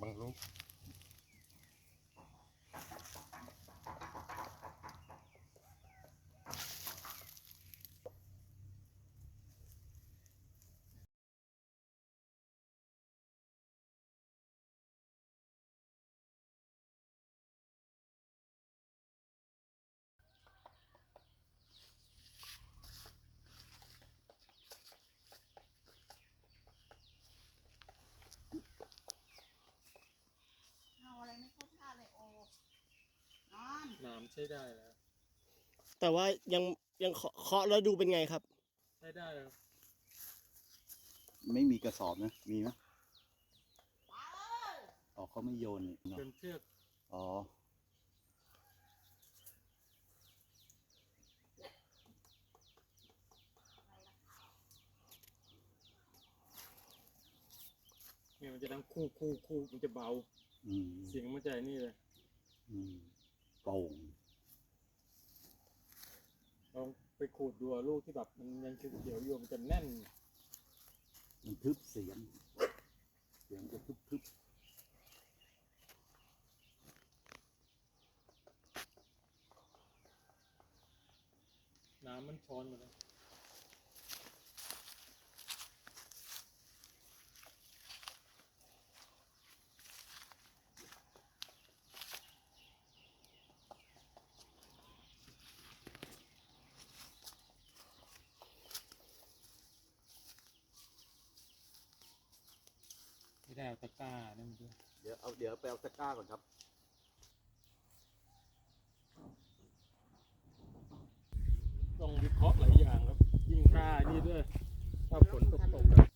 บางลูก เอาอะไรไม่เข้าท่าเลยโอ้ นอนน้ำใช้ได้แล้ว แต่ว่ายังยังเคาะเคาะแล้วดูเป็นไงครับ ใช้ได้แล้ว ไม่มีกระสอบนะ มีไหมปาเอ้ยอ๋อเขาไม่โยนนี่เนอะเป็นเชือกอ๋อ เนี่ยมันจะดังคู่คู่คู่มันจะเบา อืมเสียงมันจะไอ้นี่เลย อืม โป่งลองไปขูดดูอะลูกที่แบบมันยังเขียวๆอยู่มันจะแน่น มันทึบเสียง เสียงจะทึบทึบน้ำมันช้อนหมดแล้ว ไม่ได้เอาตะกร้านั่นด้วยเดี๋ยวเอาเดี๋ยวไปเอาตะกร้าก่อนครับ ต้องวิเคราะห์หลายอย่างครับ ยิ่งค่านี่ด้วยถ้าฝนตกตกอะ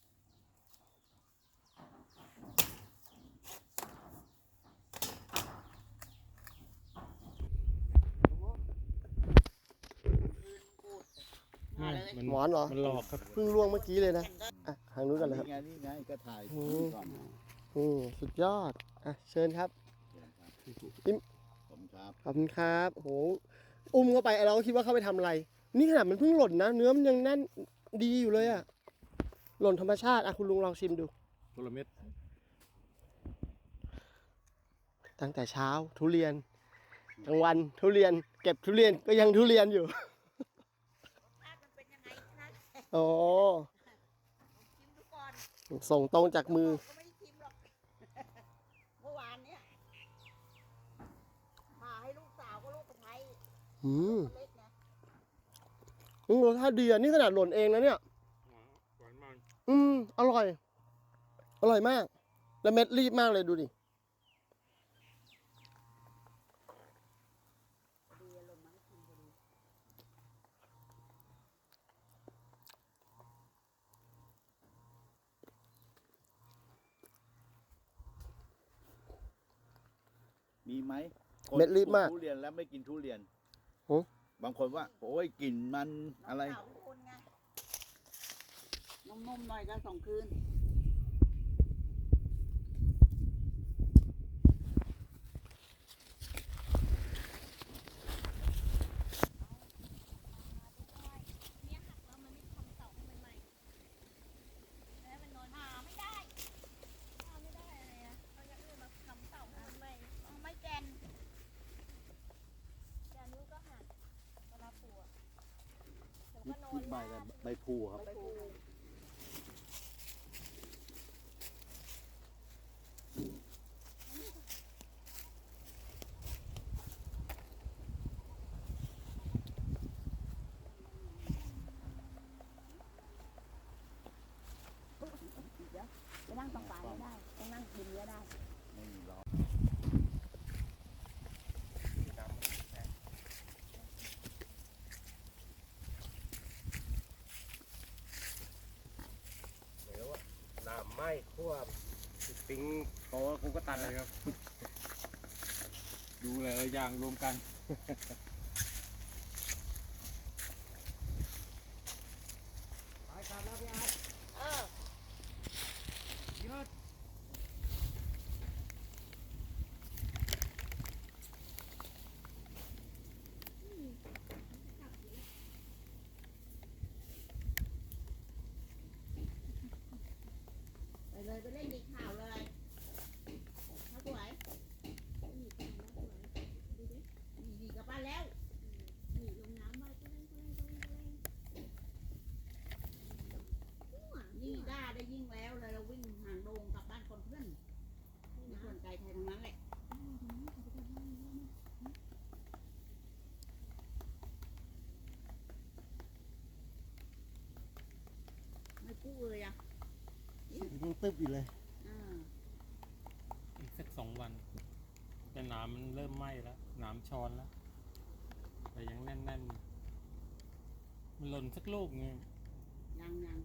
ไม่มันหมอนเหรอ มันหลอกครับ เพิ่งล่วงเมื่อกี้เลยนะอะ ทางนู้นกันเลยครับ นี่ไงนี่ไงก็ถ่ายอืมก่อนนี่สุดยอด อะ เชิญครับผมครับขอบคุณครับโหอุ้มเข้าไปเราก็คิดว่าเข้าไปทำอะไร นี่ขนาดมันเพิ่งหล่นนะ เนื้อมันยังแน่นดีอยู่เลยอะหล่นธรรมชาติ อะ คุณลุงลองชิมดู กลเม็ดตั้งแต่เช้าทุเรียนกลางวันทุเรียน เก็บทุเรียนก็ยังทุเรียนอยู่รสชาติมันเป็นยังไงนะโอ้ชิมดูก่อน ส่งตรงจากมือ ก็ไม่ได้ชิมหรอก เมื่อวานเนี้ยพาให้ลูกสาวก็ลูกสะใภ้อืมเล็กนะอืมรสชาติดีอะนี่ขนาดหล่นเองนะเนี่ย หวานมัน อืม อร่อย อร่อยมาก แล้วเม็ดรีบมากเลยดูดิดีอารมณ์มันกินพอดี มีไหมคนเม็ดรีบมากปลูทุเรียนแล้วไม่กินทุเรียนโอ้ บางคนว่า โอ้ยกลิ่นมันอะไรน้งสาวคุณไงนุ่มๆหน่อยก็สองคืน เนี่ยหักแล้วมันไม่ทำเสาให้มันใหม่แล้วมันนอนหาไม่ได้หาไม่ได้อะไรอะเอาอย่างอื่นมาทำเสาให้มันใหม่เอาไม้แกนแกนนู้นก็หักเวลาปวดเดี๋ยว นี่ ก็นอนี่นใบลาอะไรกใบพลูครับไปปลูกไปนั่งตรงปลายไม่ได้ต้องนั่งริมเนี้ยได้ ไม่มีล้อ เดี๋ยวว่าน้ำไหม้ทั่ว ปิ้งเพราะว่ากูก็ตัดเลยครับ ดูหลายๆอย่างรวมกันไปเลยไปเล่นดีข่าวเลย นใจใครทั้งนั้นแหละไม่กู้เลยอะ ยัง ตึบอยู่เลย อ่าอีกสักสองวัน แต่หนามมันเริ่มไหม้แล้วหนามช้อนแล้ว แต่ยังแน่นๆอยู่มันหล่นสักลูกไงยังยัง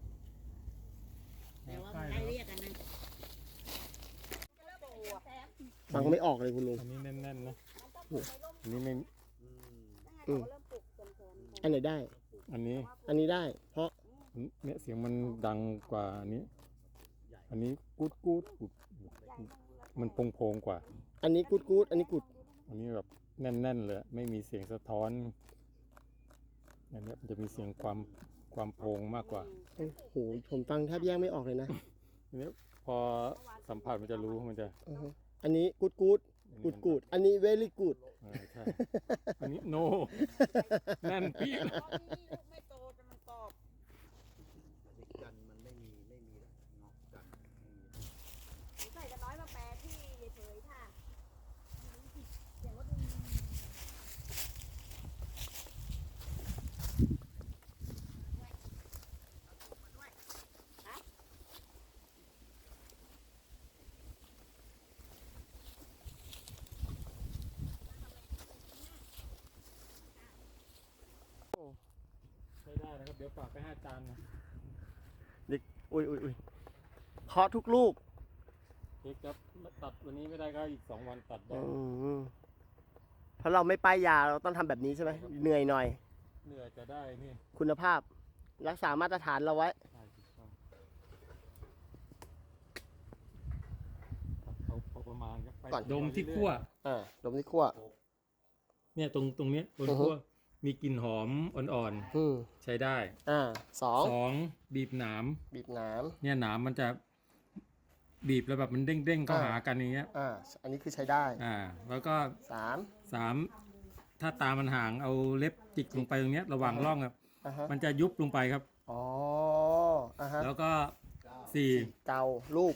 แต่ว่าใกมันล้ได้แล้วเรียกกันนะฟังไม่ออกเลยคุณลุง อันนี้แน่นๆนะ อันนี้ไม่อืมอันไหนได้ อันนี้ อันนี้ได้ เพราะ เนี่ยเสียงมันดังกว่าอันนี้ อันนี้กูดกูดกูดมันโพงโพงๆกว่า อันนี้กูดกูดอันนี้กุด อันนี้แบบแน่นๆเลยไม่มีเสียงสะท้อนอันเนี้ยมันจะมีเสียงความความโพงมากกว่าโอ้โหผมฟังแทบแยกไม่ออกเลยนะอันนี้พอสัมผัสมันจะรู้มันจะอือฮึอันนี้กูดกูดกูดกูดอันนี้ very good เออใช่อันนี้โนแน่นเปี้ยเพราะนี่ลูกไม่โตแต่มันกรอบ กันมันไม่มีไม่มีแล้วเนาะกันไม่มี ใส่กันน้อยมาแปรที่เฉยๆค่ะเสียงรถ ใช้ได้นะครับ เดี๋ยวฝากไปห้าจานนะอุ้ยอุ้ยอุ้ยเคาะทุกลูกเด็กครับตัดวันนี้ไม่ได้ก็อีกสองวันตัดได้อืมเพราะเราไม่ป้ายยาเราต้องทำแบบนี้ใช่ไหมเหนื่อยหน่อย เหนื่อยจะได้นี่คุณภาพ รักษามาตรฐานเราไว้ใช่ถูกต้องตัดเอาพอประมาณครับไปก่อน ดมที่ขั้ว อ่าดมที่ขั้ว เนี่ยตรงตรงเนี้ยตรงอือฮึ ขั้ว มีกลิ่นหอมอ่อนอืมๆ ใช้ได้อ่าสองสองบีบหนามบีบหนามเนี่ยหนามมันจะบีบแล้วแบบมันเด้งๆเข้าหากันอย่างเงี้ยอ่าอันนี้คือใช้ได้อ่า แล้วก็สามสามถ้าตามันห่างเอาเล็บจิกลงไปตรงเนี้ยระหว่างร่องครับ อ่าฮะมันจะยุบลงไปครับ อ๋ออ่าฮะแล้วก็สี่เกาลูก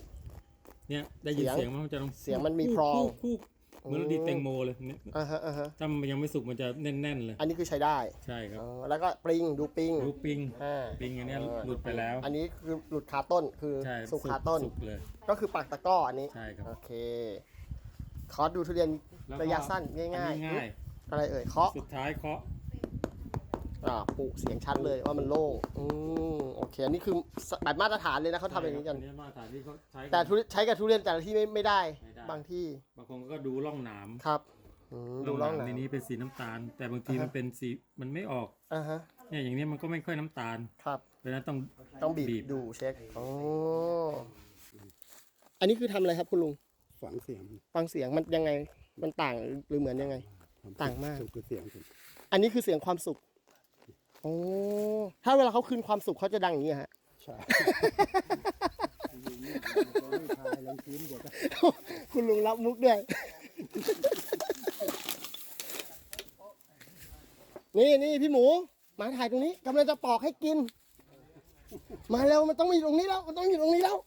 เนี่ยได้ยินเสีเสียยงงไหมมันจะต้องเสียงมันมีคู่พรอง คู่คู่ เหมือนเราดีดแตงโมเลยเนี่ยอ่าฮะอ่าฮะถ้ามันยังไม่สุกมันจะแน่นๆเลย อันนี้คือใช้ได้ใช่ครับอ๋อแล้วก็ปริงดูปริงรูปปิงอ่า ปิงอันเนี้ยหลุดไปแล้ว อันนี้คือหลุดคาต้นคือใช่สุกคาต้น สุกเลย ก็คือปักตะกร้ออันนี้ ใช่ครับ โอเคคอร์สดูทุเรียนแล้วก็ระยะสั้นอันง่ายนี้ง่าย ๆอะไรเอ่ยเคาะสุดท้ายเคาะอ่าปุเสียงชัดเลยว่ามันโล่งอืมโอเค อันนี้คือแบบมาตรฐานเลยนะเขาทำอย่างนี้กันอันนี้มาตรฐานที่เขาใช้กันแต่ทุเรียนใช้กับทุเรียนแต่ละที่ไม่ไม่ได้ ไม่ได้ บางที่ บางคนก็ดูร่องหนามครับอืมดูร่องหหนาในนี้เป็นสีน้ำตาล แต่บางทีอ่าฮะมันเป็นสีมันไม่ออกอ่าฮะเนี่ยอย่างนี้มันก็ไม่ค่อยน้ำตาลครับ เพราะฉะนั้นต้องต้องบีบบีบดูเช็คอ๋ออันนี้คือทำอะไรครับคุณลุงฝังเสียงฟังเสียงมันยังไง มันต่างหรือเหมือนยังไง ต่างมาก คือเสียงสุดอันนี้คือเสียงความสุขโอ้ถ้าเวลาเขาคืนความสุขเขาจะดังอย่างนี้ฮะ ใช่ ไม่ทายลองชิมเดี๋ยวก็ คุณลุงรับมุกด้วย นี่นี่พี่หมู มาถ่ายตรงนี้กำลังจะปอกให้กิน มาแล้วมันต้องมีตรงนี้แล้ว มันต้องอยู่ตรงนี้แล้ว